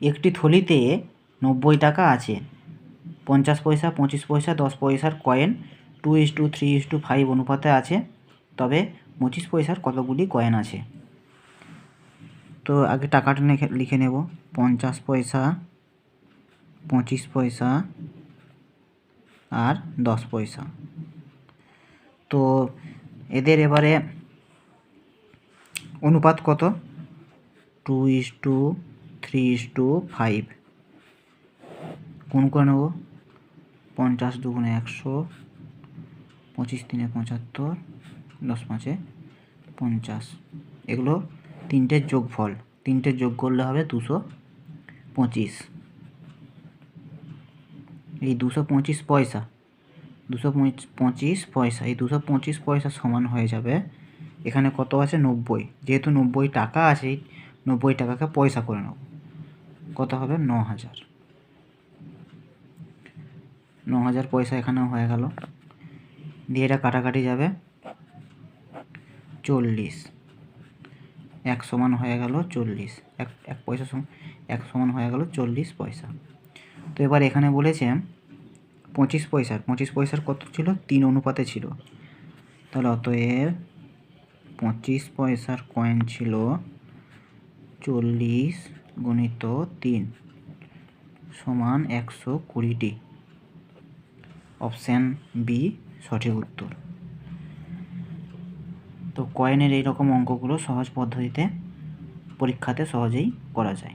একটি থলিতে নব্বই টাকা আছে। পঞ্চাশ পয়সা, পঁচিশ পয়সা, দশ পয়সার coin, two is to, three is to, five অনুপাতে আছে। তবে পঁচিশ পয়সার কতগুলি কয়েন আছে? তো আগে টাকাটা লিখে নেব। পঞ্চাশ পয়সা, পঁচিশ পয়সা আর দশ পয়সা। তো এদের এবারে অনুপাত কত? Two is to three is to five কোন করে নেব? পঞ্চাশ দুগুণে একশো, পঁচিশ তিনে পঁচাত্তর, দশ পাঁচে পঞ্চাশ। এগুলো তিনটের যোগফল। তিনটের যোগ করলে হবে দুশো পঁচিশ। এই দুশো পঁচিশ পয়সা। দুশো পঁচিশ পয়সা। এই দুশো পঁচিশ পয়সা সমান হয়ে যাবে। এখানে কত আছে? নব্বই। যেহেতু নব্বই টাকা আছে নব্বই টাকাকে পয়সা করে নেব। কত হবে? ন হাজার ন হাজার পয়সা এখানেও হয়ে গেল। দিয়ে এটা কাটাকাটি যাবে চল্লিশ। এক সমান হয়ে গেল চল্লিশ। এক এক পয়সা সমান, এক সমান হয়ে গেল চল্লিশ পয়সা। তো এবার এখানে বলেছে পঁচিশ পয়সার পঁচিশ পয়সার কত ছিল? তিন অনুপাতে ছিল। তাহলে অতএব পঁচিশ পয়সার কয়েন ছিল চল্লিশ গুণিত তিন সমান একশো কুড়িটি। অপশান বি, সঠিক উত্তর। তো কয়েনের এই রকম অঙ্কগুলো সহজ পদ্ধতিতে পরীক্ষাতে সহজেই করা যায়।